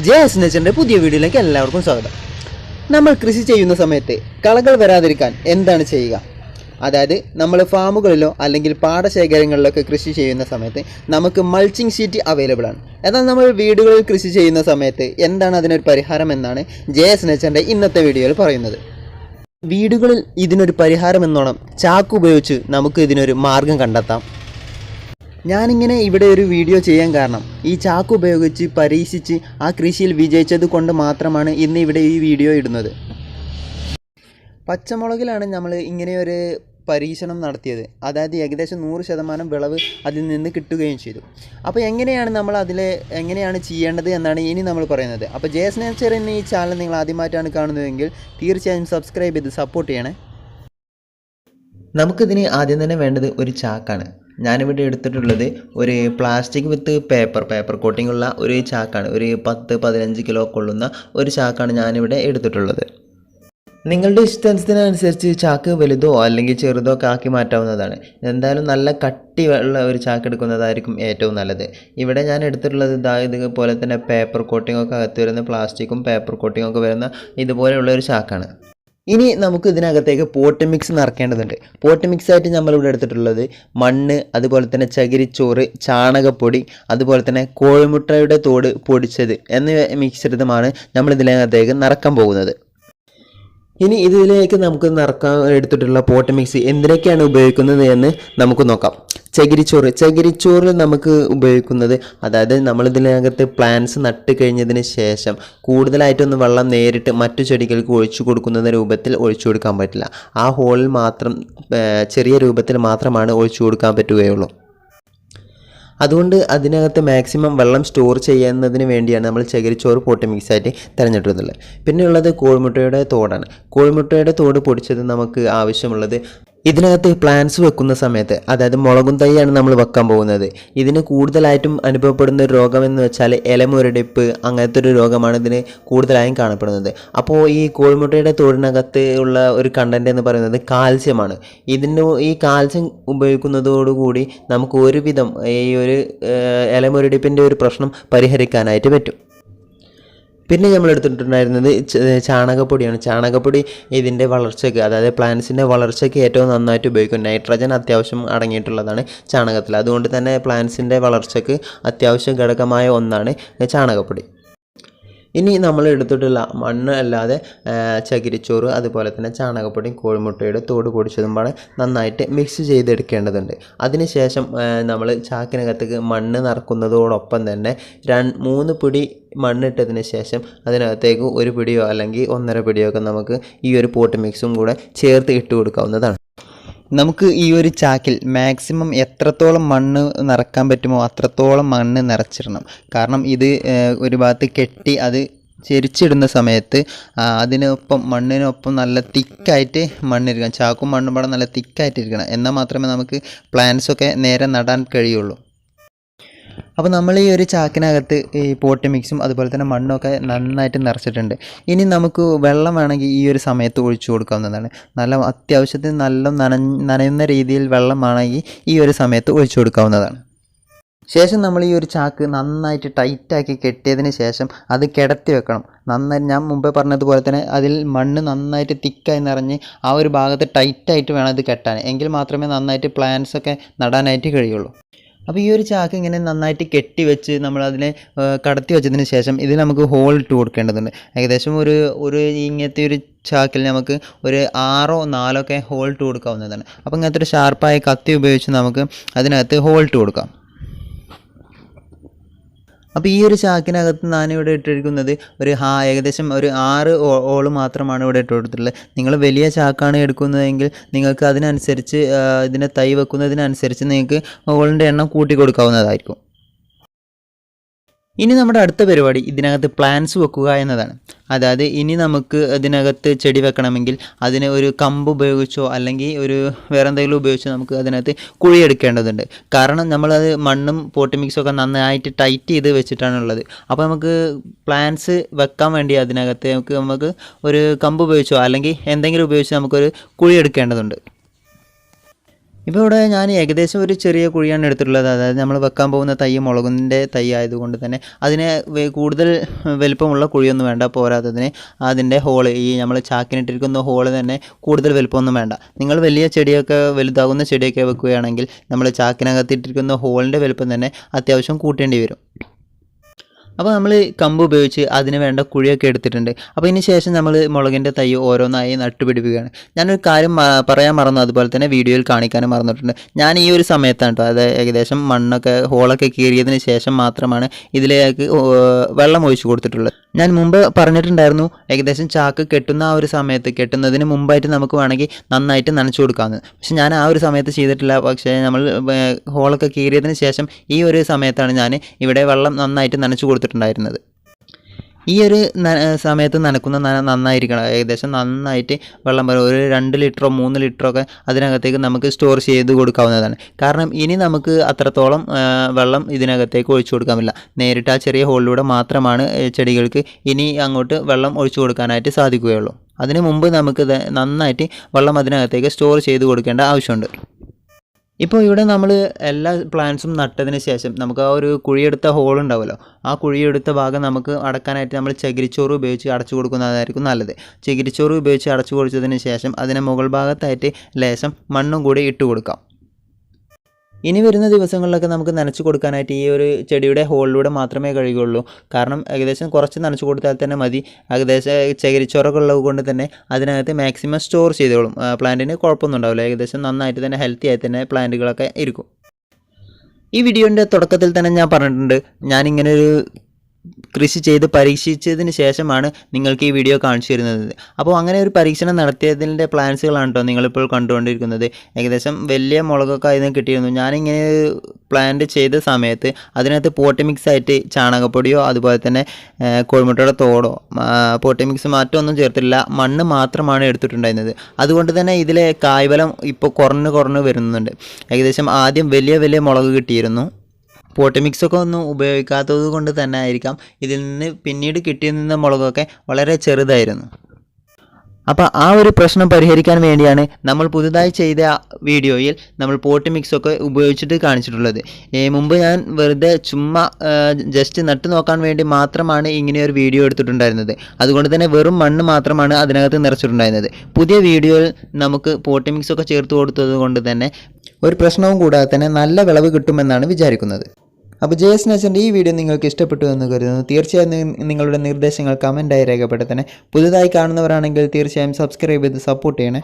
J S പുതിയ വീഡിയോയിലേക്ക് എല്ലാവർക്കും സ്വാഗതം. നമ്മൾ കൃഷി ചെയ്യുന്ന സമയത്ത് കളകൾ വരാതിരിക്കാൻ എന്താണ് ചെയ്യുക? അതായത് നമ്മൾ ഫാമുകളിലോ അല്ലെങ്കിൽ പാടശേഖരങ്ങളിലൊക്കെ കൃഷി ചെയ്യുന്ന സമയത്ത് നമുക്ക് മൾച്ചിങ് ഷീറ്റ് അവൈലബിൾ ആണ്. എന്നാൽ നമ്മൾ വീടുകളിൽ കൃഷി ചെയ്യുന്ന സമയത്ത് എന്താണ് അതിനൊരു പരിഹാരം എന്നാണ് ജെ എസ് ഇന്നത്തെ വീഡിയോയിൽ പറയുന്നത്. വീടുകളിൽ ഇതിനൊരു പരിഹാരം എന്നോണം ചാക്ക് ഉപയോഗിച്ച് നമുക്ക് ഇതിനൊരു മാർഗം കണ്ടെത്താം. ഞാനിങ്ങനെ ഇവിടെ ഒരു വീഡിയോ ചെയ്യാൻ കാരണം. ഈ ചാക്ക് ഉപയോഗിച്ച് പരീക്ഷിച്ച് ആ കൃഷിയിൽ വിജയിച്ചത് കൊണ്ട് മാത്രമാണ് ഇന്ന് ഇവിടെ ഈ വീഡിയോ ഇടുന്നത്. പച്ചമുളകിലാണ് നമ്മൾ ഇങ്ങനെ ഒരു പരീക്ഷണം നടത്തിയത്. അതായത് ഏകദേശം നൂറ് ശതമാനം വിളവ് അതിൽ നിന്ന് കിട്ടുകയും ചെയ്തു. അപ്പോൾ എങ്ങനെയാണ് നമ്മൾ അതിൽ എങ്ങനെയാണ് ചെയ്യേണ്ടത് എന്നാണ് ഇനി നമ്മൾ പറയുന്നത്. അപ്പോൾ ജേസ് നേച്ചർ എന്ന ഈ ചാനൽ നിങ്ങൾ ആദ്യമായിട്ടാണ് കാണുന്നതെങ്കിൽ തീർച്ചയായും സബ്സ്ക്രൈബ് ചെയ്ത് സപ്പോർട്ട് ചെയ്യണേ. നമുക്കിതിന് ആദ്യം തന്നെ വേണ്ടത് ഒരു ചാക്കാണ്. ഞാനിവിടെ എടുത്തിട്ടുള്ളത് ഒരു plastic with paper paper coating ഉള്ള ഒരു ചാക്കാണ്. ഒരു പത്ത് പതിനഞ്ച് കിലോ കൊള്ളുന്ന ഒരു ചാക്കാണ് ഞാനിവിടെ എടുത്തിട്ടുള്ളത്. നിങ്ങളുടെ ഇഷ്ടത്തിനനുസരിച്ച് ചാക്ക് വലുതോ അല്ലെങ്കിൽ ചെറുതോ ഒക്കെ ആക്കി മാറ്റാവുന്നതാണ്. എന്തായാലും നല്ല കട്ടി ഉള്ള ഒരു ചാക്ക് എടുക്കുന്നതായിരിക്കും ഏറ്റവും നല്ലത്. ഇവിടെ ഞാൻ എടുത്തിട്ടുള്ളത് ഇതാ ഇതുപോലെ തന്നെ പേപ്പർ കോട്ടിംഗ് ഒക്കെ അകത്ത് വരുന്ന പ്ലാസ്റ്റിക്കും പേപ്പർ കോട്ടിംഗ് ഒക്കെ വരുന്ന ഇതുപോലെയുള്ള ഒരു ചാക്കാണ്. ഇനി നമുക്ക് ഇതിനകത്തേക്ക് പോട്ട് മിക്സ് നിറക്കേണ്ടതുണ്ട് പോട്ട് മിക്സ് ആയിട്ട് നമ്മളിവിടെ എടുത്തിട്ടുള്ളത് മണ്ണ് അതുപോലെ തന്നെ ചകിരിച്ചോറ് ചാണകപ്പൊടി അതുപോലെ തന്നെ കോഴിമുട്ടയുടെ തോട് പൊടിച്ചത് എന്നിവ ചെയ്തതുമാണ് നമ്മൾ ഇതിനകത്തേക്ക് നിറക്കാൻ പോകുന്നത്. ഇനി ഇതിലേക്ക് നമുക്ക് നിറക്കാൻ എടുത്തിട്ടുള്ള പോട്ട് മിക്സ് എന്തിനൊക്കെയാണ് ഉപയോഗിക്കുന്നത് എന്ന് നമുക്ക് നോക്കാം. ചകിരിച്ചോറ്. ചകിരിച്ചോറിൽ നമുക്ക് ഉപയോഗിക്കുന്നത് അതായത് നമ്മളിതിനകത്ത് പ്ലാന്റ്സ് നട്ട് കഴിഞ്ഞതിന് ശേഷം കൂടുതലായിട്ടൊന്നും വെള്ളം നേരിട്ട് മറ്റു ചെടികൾക്ക് ഒഴിച്ചു കൊടുക്കുന്ന രൂപത്തിൽ ഒഴിച്ചു കൊടുക്കാൻ പറ്റില്ല. ആ ഹോളിൽ മാത്രം ചെറിയ രൂപത്തിൽ മാത്രമാണ് ഒഴിച്ചു കൊടുക്കാൻ പറ്റുകയുള്ളൂ. അതുകൊണ്ട് അതിനകത്ത് മാക്സിമം വെള്ളം സ്റ്റോർ ചെയ്യുന്നതിന് വേണ്ടിയാണ് നമ്മൾ ചകിരിച്ചോറ് പോട്ട് മിക്സ് ആയിട്ട് തിരഞ്ഞെടുക്കുന്നത് പിന്നെ ഉള്ളത് കോഴിമുട്ടയുടെ തോടാണ്. കോഴിമുട്ടയുടെ തോട് പൊടിച്ചത് നമുക്ക് ആവശ്യമുള്ളത് ഇതിനകത്ത് പ്ലാന്റ്സ് വെക്കുന്ന സമയത്ത് അതായത് മുളകും തൈയാണ് നമ്മൾ വെക്കാൻ പോകുന്നത്. ഇതിന് കൂടുതലായിട്ടും അനുഭവപ്പെടുന്ന ഒരു രോഗം എന്ന് വെച്ചാൽ ഇലമുരടിപ്പ് അങ്ങനത്തെ ഒരു രോഗമാണ് ഇതിന് കൂടുതലായും കാണപ്പെടുന്നത്. അപ്പോൾ ഈ കോഴിമുട്ടയുടെ തോടിനകത്ത് ഉള്ള ഒരു കണ്ടന്റ് എന്ന് പറയുന്നത് കാൽസ്യമാണ്. ഇതിന് ഈ കാൽസ്യം ഉപയോഗിക്കുന്നതോടുകൂടി നമുക്ക് ഒരുവിധം ഈ ഒരു ഇലമുരടിപ്പിന്റെ ഒരു പ്രശ്നം പരിഹരിക്കാനായിട്ട് പറ്റും. പിന്നെ നമ്മൾ എടുത്തിട്ടുണ്ടായിരുന്നത് ചാണകപ്പൊടിയാണ്. ചാണകപ്പൊടി ഇതിന്റെ വളർച്ചയ്ക്ക് അതായത് പ്ലാന്റ്സിന്റെ വളർച്ചയ്ക്ക് ഏറ്റവും നന്നായിട്ട് ഉപയോഗിക്കും. നൈട്രജൻ അത്യാവശ്യം അടങ്ങിയിട്ടുള്ളതാണ് ചാണകത്തിൽ. അതുകൊണ്ട് തന്നെ പ്ലാന്റ്സിന്റെ വളർച്ചയ്ക്ക് അത്യാവശ്യം ഘടകമായ ഒന്നാണ് ചാണകപ്പൊടി. ഇനി നമ്മൾ എടുത്തിട്ടുള്ള മണ്ണ് അല്ലാതെ ചകിരിച്ചോറ് അതുപോലെ തന്നെ ചാണകപ്പൊടിയും കോഴിമുട്ടയുടെ തോട് പൊടിച്ചതുമാണ് നന്നായിട്ട് മിക്സ് ചെയ്തെടുക്കേണ്ടതുണ്ട്. അതിനുശേഷം നമ്മൾ ചാക്കിനകത്തേക്ക് മണ്ണ് നിറക്കുന്നതോടൊപ്പം തന്നെ രണ്ട് മൂന്ന് പിടി മണ്ണിട്ടതിന് ശേഷം അതിനകത്തേക്ക് ഒരു പിടിയോ അല്ലെങ്കിൽ ഒന്നര പിടിയോ ഒക്കെ നമുക്ക് ഈ ഒരു പോട്ട് മിക്സും കൂടെ ചേർത്ത് ഇട്ട് കൊടുക്കാവുന്നതാണ്. നമുക്ക് ഈ ഒരു ചാക്കിൽ മാക്സിമം എത്രത്തോളം മണ്ണ് നിറക്കാൻ പറ്റുമോ അത്രത്തോളം മണ്ണ് നിറച്ചിടണം. കാരണം ഇത് ഒരു ഭാഗത്ത് കെട്ടി അത് ചെരിച്ചിടുന്ന സമയത്ത് അതിനൊപ്പം മണ്ണിനൊപ്പം നല്ല തിക്കായിട്ട് മണ്ണിരിക്കണം. ചാക്കും മണ്ണും പാടെ നല്ല തിക്കായിട്ടിരിക്കണം. എന്നാൽ മാത്രമേ നമുക്ക് പ്ലാന്റ്സൊക്കെ നേരെ നടാൻ കഴിയുള്ളൂ. അപ്പോൾ നമ്മൾ ഈ ഒരു ചാക്കിനകത്ത് ഈ പോട്ട് മിക്സും അതുപോലെ തന്നെ മണ്ണൊക്കെ നന്നായിട്ട് നിറച്ചിട്ടുണ്ട്. ഇനി നമുക്ക് വെള്ളം വേണമെങ്കിൽ ഈ ഒരു സമയത്ത് ഒഴിച്ചു കൊടുക്കാവുന്നതാണ്. നല്ല അത്യാവശ്യത്തിന് നല്ല നന നനയുന്ന രീതിയിൽ വെള്ളം വേണമെങ്കിൽ ഈ ഒരു സമയത്ത് ഒഴിച്ചു കൊടുക്കാവുന്നതാണ്. ശേഷം നമ്മൾ ഈ ഒരു ചാക്ക് നന്നായിട്ട് ടൈറ്റാക്കി കെട്ടിയതിന് ശേഷം അത് കിടത്തി വെക്കണം. നന്നായി ഞാൻ മുമ്പേ പറഞ്ഞതുപോലെ തന്നെ അതിൽ മണ്ണ് നന്നായിട്ട് തിക്കായി നിറഞ്ഞ് ആ ഒരു ഭാഗത്ത് ടൈറ്റായിട്ട് വേണം ഇത് കെട്ടാൻ. എങ്കിൽ മാത്രമേ നന്നായിട്ട് പ്ലാന്റ്സ് ഒക്കെ നടാനായിട്ട് കഴിയുള്ളൂ. അപ്പോൾ ഈ ഒരു ചാക്ക് ഇങ്ങനെ നന്നായിട്ട് കെട്ടി വെച്ച് നമ്മൾ അതിനെ കടത്തി വെച്ചതിന് ശേഷം ഇതിൽ നമുക്ക് ഹോൾ ഇട്ട് കൊടുക്കേണ്ടതുണ്ട്. ഏകദേശം ഒരു ഒരു ഇങ്ങനത്തെ ഒരു ചാക്കിൽ നമുക്ക് ഒരു ആറോ നാലോ ഒക്കെ ഹോൾ ഇട്ട് കൊടുക്കാവുന്നതാണ്. അപ്പോൾ ഇങ്ങനത്തെ ഒരു ഷാർപ്പായ കത്തി ഉപയോഗിച്ച് നമുക്ക് അതിനകത്ത് ഹോൾ ഇട്ട് കൊടുക്കാം. അപ്പോൾ ഈ ഒരു ചാക്കിനകത്ത് ഞാൻ ഇവിടെ ഇട്ടിരിക്കുന്നത് ഒരു ഹാ ഏകദേശം ഒരു ആറ് ഓൾ മാത്രമാണ് ഇവിടെ ഇട്ട് കൊടുത്തിട്ടുള്ളത്. നിങ്ങൾ വലിയ ചാക്കാണ് എടുക്കുന്നതെങ്കിൽ നിങ്ങൾക്ക് അതിനനുസരിച്ച് ഇതിനെ തൈ വെക്കുന്നതിനനുസരിച്ച് നിങ്ങൾക്ക് ഓളിന്റെ എണ്ണം കൂട്ടി കൊടുക്കാവുന്നതായിരിക്കും. ഇനി നമ്മുടെ അടുത്ത പരിപാടി ഇതിനകത്ത് പ്ലാന്റ്സ് വെക്കുക എന്നതാണ്. അതായത് ഇനി നമുക്ക് അതിനകത്ത് ചെടി വെക്കണമെങ്കിൽ അതിന് ഒരു കമ്പ് ഉപയോഗിച്ചോ അല്ലെങ്കിൽ ഒരു വേറെ എന്തെങ്കിലും ഉപയോഗിച്ചോ നമുക്ക് അതിനകത്ത് കുഴിയെടുക്കേണ്ടതുണ്ട് കാരണം നമ്മളത് മണ്ണും പോട്ട് ഒക്കെ നന്നായിട്ട് ടൈറ്റ് ചെയ്ത് വെച്ചിട്ടാണുള്ളത് അപ്പോൾ നമുക്ക് പ്ലാന്റ്സ് വെക്കാൻ വേണ്ടി അതിനകത്ത് നമുക്ക് നമുക്ക് ഒരു കമ്പ് ഉപയോഗിച്ചോ അല്ലെങ്കിൽ എന്തെങ്കിലും ഉപയോഗിച്ച് നമുക്കൊരു കുഴിയെടുക്കേണ്ടതുണ്ട് ഇപ്പോൾ ഇവിടെ ഞാൻ ഏകദേശം ഒരു ചെറിയ കുഴിയാണ് എടുത്തിട്ടുള്ളത്. അതായത് നമ്മൾ വെക്കാൻ പോകുന്ന തൈ മുളകിന്റെ തൈ ആയതുകൊണ്ട് തന്നെ അതിന് കൂടുതൽ വലുപ്പമുള്ള കുഴിയൊന്നും വേണ്ട പോരാത്തതിന് അതിന്റെ ഹോൾ ഈ നമ്മൾ ചാക്കിനിട്ടിരിക്കുന്ന ഹോൾ തന്നെ കൂടുതൽ വലിപ്പമൊന്നും വേണ്ട. നിങ്ങൾ വലിയ ചെടിയൊക്കെ വലുതാകുന്ന ചെടിയൊക്കെ വെക്കുകയാണെങ്കിൽ നമ്മൾ ചാക്കിനകത്തിട്ടിരിക്കുന്ന ഹോളിന്റെ വലുപ്പം തന്നെ അത്യാവശ്യം കൂട്ടേണ്ടി വരും. അപ്പോൾ നമ്മൾ കമ്പ് ഉപയോഗിച്ച് അതിന് വേണ്ട കുഴിയൊക്കെ എടുത്തിട്ടുണ്ട്. അപ്പോൾ ഇതിന് ശേഷം നമ്മൾ മുളകിന്റെ തൈ ഓരോന്നായി നട്ടുപിടിപ്പിക്കുകയാണ്. ഞാനൊരു കാര്യം പറയാൻ മറന്നു. അതുപോലെ തന്നെ വീഡിയോയിൽ കാണിക്കാനും മറന്നിട്ടുണ്ട്. ഞാൻ ഈ ഒരു സമയത്താണ് കേട്ടോ അത് ഏകദേശം മണ്ണൊക്കെ ഹോളൊക്കെ കീറിയതിന് ശേഷം മാത്രമാണ് ഇതിലേക്ക് വെള്ളം ഒഴിച്ചു കൊടുത്തിട്ടുള്ളത്. ഞാൻ മുമ്പ് പറഞ്ഞിട്ടുണ്ടായിരുന്നു ഏകദേശം ചാക്ക് കെട്ടുന്ന ആ ഒരു സമയത്ത് കെട്ടുന്നതിന് മുമ്പായിട്ട് നമുക്ക് വേണമെങ്കിൽ നന്നായിട്ട് നനച്ചു കൊടുക്കാമെന്ന് പക്ഷേ ഞാൻ ആ ഒരു സമയത്ത് ചെയ്തിട്ടില്ല. പക്ഷേ നമ്മൾ ഹോളൊക്കെ കീറിയതിന് ശേഷം ഈ ഒരു സമയത്താണ് ഞാൻ ഇവിടെ വെള്ളം നന്നായിട്ട് നനച്ചു കൊടുത്തിട്ടുണ്ടായിരുന്നത് ഈ ഒരു സമയത്ത് നനക്കുന്ന നന നന്നായിരിക്കണം. ഏകദേശം നന്നായിട്ട് വെള്ളം വരും. ഒരു രണ്ട് ലിറ്ററോ മൂന്ന് ലിറ്ററോ ഒക്കെ അതിനകത്തേക്ക് നമുക്ക് സ്റ്റോർ ചെയ്ത് കൊടുക്കാവുന്നതാണ്. കാരണം ഇനി നമുക്ക് അത്രത്തോളം വെള്ളം ഇതിനകത്തേക്ക് ഒഴിച്ചു കൊടുക്കാമില്ല നേരിട്ട് ആ ചെറിയ ഹോളിലൂടെ മാത്രമാണ് ചെടികൾക്ക് ഇനി അങ്ങോട്ട് വെള്ളം ഒഴിച്ചു കൊടുക്കാനായിട്ട് സാധിക്കുകയുള്ളൂ. അതിനു മുമ്പ് നമുക്ക് നന്നായിട്ട് വെള്ളം അതിനകത്തേക്ക് സ്റ്റോർ ചെയ്ത് കൊടുക്കേണ്ട ആവശ്യമുണ്ട്. ഇപ്പോൾ ഇവിടെ നമ്മൾ എല്ലാ പ്ലാന്റ്സും നട്ടതിന് ശേഷം നമുക്ക് ആ ഒരു കുഴിയെടുത്ത ഹോൾ ഉണ്ടാവുമല്ലോ. ആ കുഴിയെടുത്ത ഭാഗം നമുക്ക് അടക്കാനായിട്ട് നമ്മൾ ചകിരിച്ചോറ് ഉപയോഗിച്ച് അടച്ചു കൊടുക്കുന്നതായിരിക്കും നല്ലത്. ചകിരിച്ചോറ് ഉപയോഗിച്ച് അടച്ചു കൊടുത്തതിന് ശേഷം അതിന് മുകൾ ഭാഗത്തായിട്ട് ലേശം മണ്ണും കൂടി ഇട്ട് കൊടുക്കാം. ഇനി വരുന്ന ദിവസങ്ങളിലൊക്കെ നമുക്ക് നനച്ചു കൊടുക്കാനായിട്ട് ഈ ഒരു ചെടിയുടെ ഹോളിലൂടെ മാത്രമേ കഴിയുള്ളൂ കാരണം ഏകദേശം കുറച്ച് നനച്ചു കൊടുത്താൽ തന്നെ മതി. ഏകദേശം ചകിരിച്ചോറൊക്കെ ഉള്ളത് കൊണ്ട് തന്നെ അതിനകത്ത് മാക്സിമം സ്റ്റോർ ചെയ്തോളും. പ്ലാന്റിന് കുഴപ്പമൊന്നും ഉണ്ടാവില്ല. ഏകദേശം നന്നായിട്ട് തന്നെ ഹെൽത്തി ആയി തന്നെ പ്ലാന്റുകളൊക്കെ ഇരിക്കും. ഈ വീഡിയോന്റെ തുടക്കത്തിൽ തന്നെ ഞാൻ പറഞ്ഞിട്ടുണ്ട്. ഞാനിങ്ങനെ ഒരു കൃഷി ചെയ്ത് പരീക്ഷിച്ചതിന് ശേഷമാണ് നിങ്ങൾക്ക് ഈ വീഡിയോ കാണിച്ചു തരുന്നത്. അപ്പോൾ അങ്ങനെ ഒരു പരീക്ഷണം നടത്തിയതിന്റെ പ്ലാൻസുകളാണ് കേട്ടോ നിങ്ങളിപ്പോൾ കണ്ടുകൊണ്ടിരിക്കുന്നത്. ഏകദേശം വലിയ മുളകൊക്കെ അതിന് കിട്ടിയിരുന്നു. ഞാനിങ്ങനെ പ്ലാന്റ് ചെയ്ത സമയത്ത് അതിനകത്ത് പോട്ടി മിക്സ് ആയിട്ട് ചാണകപ്പൊടിയോ അതുപോലെ തന്നെ കോഴിമുട്ടയുടെ തോടോ പോട്ടി മിക്സ് മാറ്റമൊന്നും ചേർത്തില്ല മണ്ണ് മാത്രമാണ് എടുത്തിട്ടുണ്ടായിരുന്നത്. അതുകൊണ്ട് തന്നെ ഇതിലെ കായ്ഫലം ഇപ്പോൾ കുറഞ്ഞ് കുറഞ്ഞ് വരുന്നുണ്ട്. ഏകദേശം ആദ്യം വലിയ വലിയ മുളക് കിട്ടിയിരുന്നു. പോട്ടി മിക്സൊക്കെ ഒന്നും ഉപയോഗിക്കാത്തത് കൊണ്ട് തന്നെ ആയിരിക്കാം. ഇതിൽ നിന്ന് പിന്നീട് കിട്ടി നിന്ന മുളകൊക്കെ വളരെ ചെറുതായിരുന്നു. അപ്പോൾ ആ ഒരു പ്രശ്നം പരിഹരിക്കാൻ വേണ്ടിയാണ് നമ്മൾ പുതുതായി ചെയ്ത വീഡിയോയിൽ നമ്മൾ പോട്ടി മിക്സൊക്കെ ഉപയോഗിച്ചിട്ട് കാണിച്ചിട്ടുള്ളത്. മുമ്പ് ഞാൻ വെറുതെ ചുമ്മാ ജസ്റ്റ് നട്ട് നോക്കാൻ വേണ്ടി മാത്രമാണ് ഇങ്ങനെ ഒരു വീഡിയോ എടുത്തിട്ടുണ്ടായിരുന്നത്. അതുകൊണ്ട് തന്നെ വെറും മണ്ണ് മാത്രമാണ് അതിനകത്ത് നിറച്ചിട്ടുണ്ടായിരുന്നത്. പുതിയ വീഡിയോയിൽ നമുക്ക് പോട്ടി മിക്സൊക്കെ ചേർത്ത് കൊടുത്തത് കൊണ്ട് തന്നെ ഒരു പ്രശ്നവും കൂടാതെ തന്നെ നല്ല വിളവ് കിട്ടുമെന്നാണ് വിചാരിക്കുന്നത്. അപ്പോൾ ജെ എസ് നച്ചന്റെ ഈ വീഡിയോ നിങ്ങൾക്ക് ഇഷ്ടപ്പെട്ടു എന്ന് കരുതുന്നു. തീർച്ചയായും നിങ്ങളുടെ നിർദ്ദേശങ്ങൾ കമന്റായി രേഖപ്പെടുത്തണേ. പുതുതായി കാണുന്നവരാണെങ്കിൽ തീർച്ചയായും സബ്സ്ക്രൈബ് ചെയ്ത് സപ്പോർട്ട് ചെയ്യണേ.